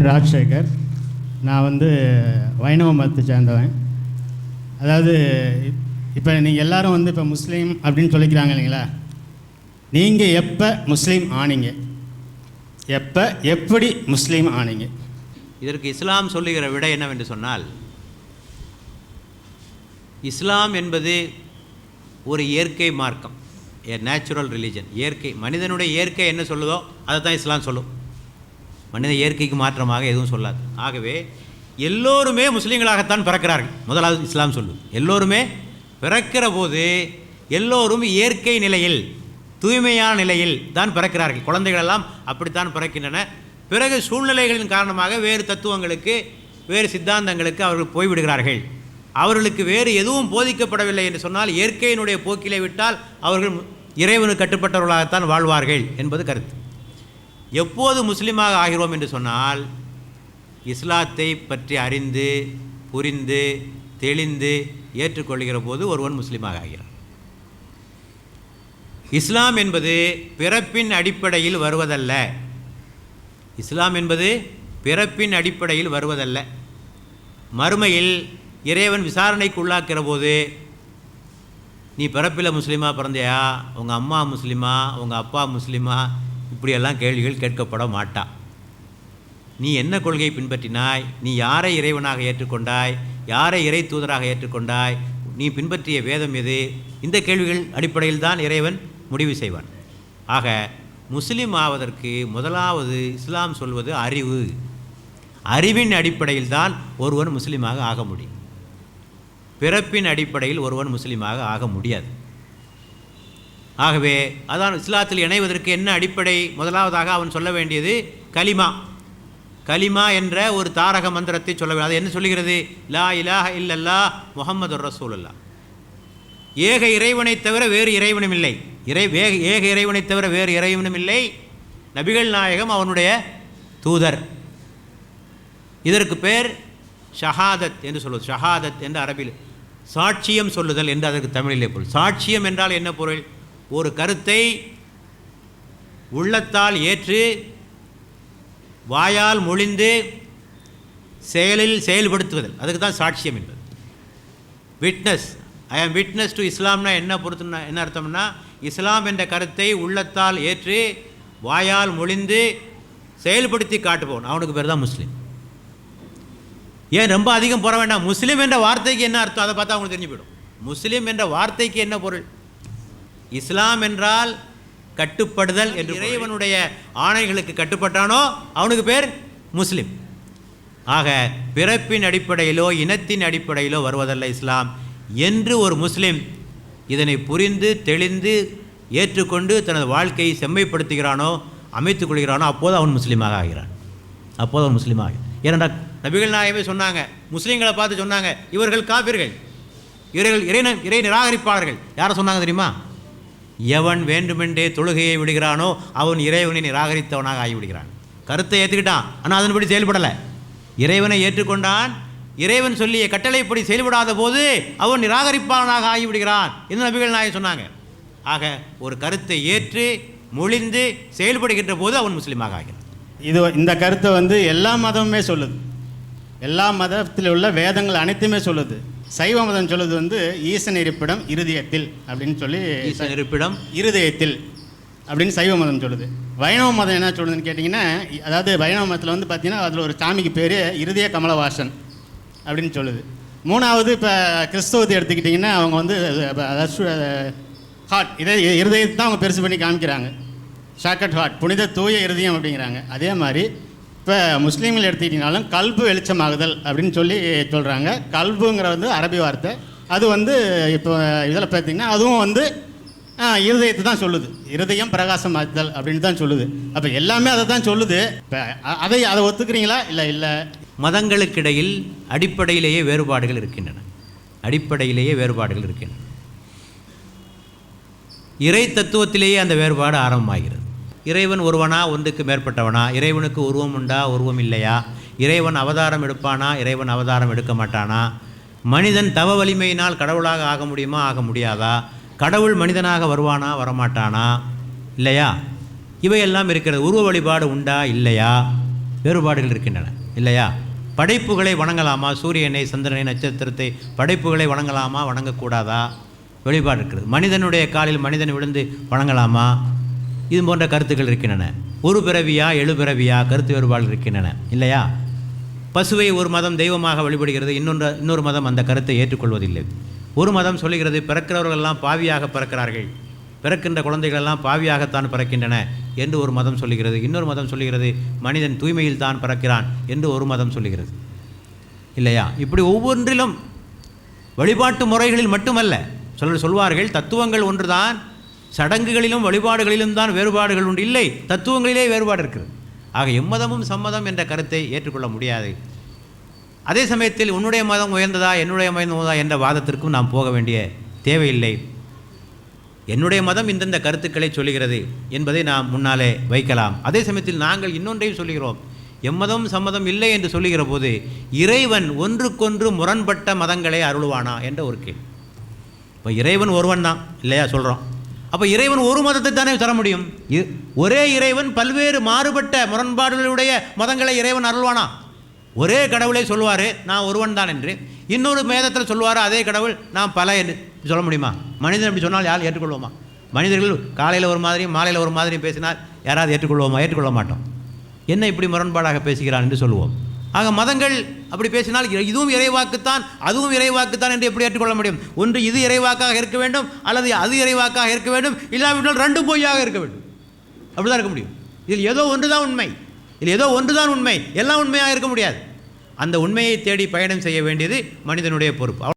பேர் ராஜசேகர். நான் வந்து வைணவ மதத்தை சேர்ந்தவன். அதாவது இப்போ நீங்கள் எல்லாரும் வந்து இப்போ முஸ்லீம் அப்படின்னு சொல்லிக்கிறாங்க இல்லைங்களா? நீங்கள் எப்போ முஸ்லீம் ஆனீங்க? எப்போ எப்படி முஸ்லீம் ஆனீங்க? இதற்கு இஸ்லாம் சொல்லுகிற விட என்னவென்று சொன்னால் இஸ்லாம் என்பது ஒரு இயற்கை மார்க்கம் ஏ நேச்சுரல் ரிலீஜன் இயற்கை மனிதனுடைய இயற்கை என்ன சொல்லுதோ அதை தான் இஸ்லாம் சொல்லும். மனித இயற்கைக்கு மாற்றமாக எதுவும் சொல்லாது. ஆகவே எல்லோருமே முஸ்லீம்களாகத்தான் பிறக்கிறார்கள். முதலாவது இஸ்லாம் சொல்லும் எல்லோருமே பிறக்கிற போது எல்லோரும் இயற்கை நிலையில் தூய்மையான நிலையில் தான் பிறக்கிறார்கள். குழந்தைகள் எல்லாம் அப்படித்தான் பிறக்கின்றன. பிறகு சூழ்நிலைகளின் காரணமாக வேறு தத்துவங்களுக்கு வேறு சித்தாந்தங்களுக்கு அவர்கள் போய்விடுகிறார்கள். அவர்களுக்கு வேறு எதுவும் போதிக்கப்படவில்லை என்று சொன்னால் இயற்கையினுடைய போக்கிலே விட்டால் அவர்கள் இறைவனுக்கு கட்டுப்பட்டவர்களாகத்தான் வாழ்வார்கள் என்பது கருத்து. எப்போது முஸ்லீமாக ஆகிறோம் என்று சொன்னால் இஸ்லாத்தை பற்றி அறிந்து புரிந்து தெளிந்து ஏற்றுக்கொள்கிற போது ஒருவன் முஸ்லீமாக ஆகிறான். இஸ்லாம் என்பது பிறப்பின் அடிப்படையில் வருவதல்ல. இஸ்லாம் என்பது பிறப்பின் அடிப்படையில் வருவதல்ல. மறுமையில் இறைவன் விசாரணைக்கு உள்ளாக்கிற போது நீ பிறப்பில் முஸ்லீமாக பிறந்தையா? உங்கள் அம்மா முஸ்லீமா? உங்கள் அப்பா முஸ்லீமா? இப்படியெல்லாம் கேள்விகள் கேட்கப்பட மாட்டா. நீ என்ன கொள்கையை பின்பற்றினாய்? நீ யாரை இறைவனாக ஏற்றுக்கொண்டாய்? யாரை இறை தூதராக ஏற்றுக்கொண்டாய்? நீ பின்பற்றிய வேதம் எது? இந்த கேள்விகள் அடிப்படையில் தான் இறைவன் முடிவு செய்வான். ஆக முஸ்லீம் ஆவதற்கு முதலாவது இஸ்லாம் சொல்வது அறிவு. அறிவின் அடிப்படையில் தான் ஒருவன் முஸ்லீமாக ஆக முடியும். பிறப்பின் அடிப்படையில் ஒருவன் முஸ்லீமாக ஆக முடியாது. ஆகவே அதான் இஸ்லாத்தில் இணைவதற்கு என்ன அடிப்படை? முதலாவதாக அவன் சொல்ல வேண்டியது கலிமா கலிமா என்ற ஒரு தாரக மந்திரத்தை சொல்ல வேண்டும் அது என்ன சொல்லுகிறது? லா இலாஹ இல்லல்லா முகமது ரசூலல்லா ஏக இறைவனை தவிர வேறு இறைவனும் இல்லை. இறை வேக ஏக இறைவனை தவிர வேறு இறைவனும் இல்லை. நபிகள் நாயகம் அவனுடைய தூதர். இதற்கு பேர் ஷஹாதத் என்று சொல்வது. ஷஹாதத் என்று அரபில் சாட்சியம் சொல்லுதல் என்று அதற்கு தமிழிலே பொருள். சாட்சியம் என்றால் என்ன பொருள்? ஒரு கருத்தை உள்ளத்தால் ஏற்று வாயால் மொழிந்து செயலில் செயல்படுத்துவதல். அதுக்கு தான் சாட்சியம் என்பது. விட்னஸ் ஐ ஆம் விட்னஸ் டு இஸ்லாம்னா என்ன பொறுத்துனா என்ன அர்த்தம்னா இஸ்லாம் என்ற கருத்தை உள்ளத்தால் ஏற்று வாயால் மொழிந்து செயல்படுத்தி காட்டுபவன். அவனுக்கு பேர் தான் முஸ்லீம். ஏன் ரொம்ப அதிகம் போற வேண்டாம்? முஸ்லீம் என்ற வார்த்தைக்கு என்ன அர்த்தம்? அதை பார்த்தா அவங்களுக்கு தெரிஞ்சு போயிடும். முஸ்லீம் என்ற வார்த்தைக்கு என்ன பொருள்? இஸ்லாம் என்றால் கட்டுப்படுதல் என்று இறைவனுடைய ஆணைகளுக்கு கட்டுப்பட்டானோ அவனுக்கு பேர் முஸ்லீம். ஆக பிறப்பின் அடிப்படையிலோ இனத்தின் அடிப்படையிலோ வருவதல்ல இஸ்லாம் என்று ஒரு முஸ்லீம் இதனை புரிந்து தெளிந்து ஏற்றுக்கொண்டு தனது வாழ்க்கையை செம்மைப்படுத்துகிறானோ அமைத்துக் கொள்கிறானோ அப்போது அவன் முஸ்லீமாக ஆகிறான். அப்போது அவன் முஸ்லீமாக ஆகிறான். ஏனென்றால் நபிகள் நாயகமே சொன்னாங்க முஸ்லீம்களை பார்த்து சொன்னாங்க இவர்கள் காபிர்கள் இவர்கள் இறை இறை நிராகரிப்பாளர்கள். யாரை சொன்னாங்க தெரியுமா? எவன் வேண்டுமென்றே தொழுகையை விடுகிறானோ அவன் இறைவனை நிராகரித்தவனாக ஆகிவிடுகிறான். கருத்தை ஏற்றுக்கிட்டான் ஆனால் அதன்படி செயல்படலை. இறைவனை ஏற்றுக்கொண்டான். இறைவன் சொல்லிய கட்டளைப்படி செயல்படாத போது அவன் நிராகரிப்பானாக ஆகிவிடுகிறான் என்று நபிகள் நாயகம் சொன்னாங்க. ஆக ஒரு கருத்தை ஏற்று மொழிந்து செயல்படுகின்ற போது அவன் முஸ்லீமாக ஆகிறான். இது இந்த கருத்தை வந்து எல்லா மதமுமே சொல்லுது. எல்லா மதத்தில் உள்ள வேதங்கள் அனைத்துமே சொல்லுது. சைவ மதம் சொல்லுது வந்து ஈசன் இருப்பிடம் இருதயத்தில் அப்படின்னு சொல்லி ஈசன் இருப்பிடம். இருதயத்தில் அப்படின்னு சைவ மதம் சொல்லுது. வைணவ மதம் என்ன சொல்லுதுன்னு கேட்டிங்கன்னா அதாவது வைணவ மதத்தில் வந்து பார்த்தீங்கன்னா அதில் ஒரு சாமிக்கு பேர் இருதய கமலவாசன் அப்படின்னு சொல்லுது. மூணாவது இப்போ கிறிஸ்தவத்தை எடுத்துக்கிட்டிங்கன்னா அவங்க வந்து ஹார்ட் இதே இருதயத்தை தான் அவங்க பெருசு பண்ணி காமிக்கிறாங்க. ஷாக்கட் ஹார்ட் புனித தூய இருதயம் அப்படிங்கிறாங்க. அதே மாதிரி இப்போ முஸ்லீம்கள் எடுத்துக்கிட்டிங்கனாலும் கல்பு வெளிச்சமாகுதல் அப்படின்னு சொல்லி சொல்கிறாங்க கல்புங்கிற வந்து அரபி வார்த்தை. அது வந்து இப்போ இதில் பார்த்தீங்கன்னா அதுவும் வந்து இருதயத்தை தான் சொல்லுது. இருதயம் பிரகாசமாக்குதல் அப்படின்னு தான் சொல்லுது. அப்போ எல்லாமே அதை தான் சொல்லுது. இப்போ அதை அதை ஒத்துக்கிறீங்களா? இல்லை இல்லை. மதங்களுக்கிடையில் அடிப்படையிலேயே வேறுபாடுகள் இருக்கின்றன. அடிப்படையிலேயே வேறுபாடுகள் இருக்கின்றன. இறை தத்துவத்திலேயே அந்த வேறுபாடு ஆரம்பமாகிறது. இறைவன் ஒருவனா ஒன்றுக்கு மேற்பட்டவனா? இறைவனுக்கு உருவம் உண்டா உருவம் இல்லையா? இறைவன் அவதாரம் எடுப்பானா? இறைவன் அவதாரம் எடுக்க மாட்டானா? மனிதன் தவ வலிமையினால் கடவுளாக ஆக முடியுமா? ஆக முடியாதா? கடவுள் மனிதனாக வருவானா? வரமாட்டானா? இல்லையா? இவையெல்லாம் இருக்கிறது. உருவ வழிபாடு உண்டா? இல்லையா? வேறுபாடுகள் இருக்கின்றன. இல்லையா? படைப்புகளை வணங்கலாமா? சூரியனை சந்திரனை நட்சத்திரத்தை படைப்புகளை வணங்கலாமா? வணங்கக்கூடாதா? வெளிப்பாடு இருக்கிறது மனிதனுடைய காலில் மனிதன் விழுந்து வணங்கலாமா? இது போன்ற கருத்துக்கள் இருக்கின்றன. ஒரு பிறவியா எழு பிறவியா கருத்து வேறுபாடு இருக்கின்றன. இல்லையா? பசுவை ஒரு மதம் தெய்வமாக வழிபடுகிறது இன்னொன்று இன்னொரு மதம் அந்த கருத்தை ஏற்றுக்கொள்வதில்லை. ஒரு மதம் சொல்லுகிறது பிறக்கிறவர்களெல்லாம் பாவியாக பிறக்கிறார்கள். பிறக்கின்ற குழந்தைகளெல்லாம் பாவியாகத்தான் பிறக்கின்றன என்று ஒரு மதம் சொல்லுகிறது. இன்னொரு மதம் சொல்லுகிறது மனிதன் தூய்மையில் தான் பிறக்கிறான் என்று ஒரு மதம் சொல்லுகிறது. இல்லையா? இப்படி ஒவ்வொன்றிலும் வழிபாட்டு முறைகளில் மட்டுமல்ல சிலர் சொல்வார்கள் தத்துவங்கள் ஒன்றுதான் சடங்குகளிலும் வழிபாடுகளிலும் தான் வேறுபாடுகள் உண்டு. இல்லை தத்துவங்களிலே வேறுபாடு இருக்கிறது ஆக எம்மதமும் சம்மதம் என்ற கருத்தை ஏற்றுக்கொள்ள முடியாது. அதே சமயத்தில் உன்னுடைய மதம் உயர்ந்ததா என்னுடைய மதம் உயர்ந்ததா என்ற வாதத்திற்கும் நாம் போக வேண்டிய தேவையில்லை. என்னுடைய மதம் இந்தந்த கருத்துக்களை சொல்லுகிறது என்பதை நாம் முன்னாலே வைக்கலாம். அதே சமயத்தில் நாங்கள் இன்னொன்றையும் சொல்லுகிறோம். எம்மதம் சம்மதம் இல்லை என்று சொல்லுகிற போது இறைவன் ஒன்றுக்கொன்று முரண்பட்ட மதங்களை அருள்வானா என்ற ஒரு கேள்வி. இப்போ இறைவன் ஒருவன் தான் இல்லையா? சொல்கிறோம் அப்போ இறைவன் ஒரு மதத்தை தானே தர முடியும்? ஒரே இறைவன் பல்வேறு மாறுபட்ட முரண்பாடுகளுடைய மதங்களை இறைவன் அருள்வானா? ஒரே கடவுளை சொல்லுவார் நான் ஒருவன் தான் என்று. இன்னொரு மேதத்தில் சொல்லுவார் அதே கடவுள் நான் பல என்று. சொல்ல முடியுமா? மனிதன் அப்படி சொன்னால் யார் ஏற்றுக்கொள்வோமா? மனிதர்கள் காலையில் ஒரு மாதிரியும் மாலையில் ஒரு மாதிரியும் பேசினால் யாராவது ஏற்றுக்கொள்வோமா? ஏற்றுக்கொள்ள மாட்டோம். என்ன இப்படி முரண்பாடாக பேசுகிறான் என்று சொல்லுவோம். ஆக மதங்கள் அப்படி பேசினால் இதுவும் இறைவாக்குத்தான் அதுவும் இறைவாக்குத்தான் என்று எப்படி ஏற்றுக்கொள்ள முடியும்? ஒன்று இது இறைவாக்காக இருக்க வேண்டும் அல்லது அது இறைவாக்காக இருக்க வேண்டும் இல்லாவிட்டால் ரெண்டும் பொய்யாக இருக்க வேண்டும். அப்படிதான் இருக்க முடியும். இதில் ஏதோ ஒன்று தான் உண்மை. இதில் ஏதோ ஒன்று தான் உண்மை. எல்லாம் உண்மையாக இருக்க முடியாது. அந்த உண்மையை தேடி பயணம் செய்ய வேண்டியது மனிதனுடைய பொறுப்பு.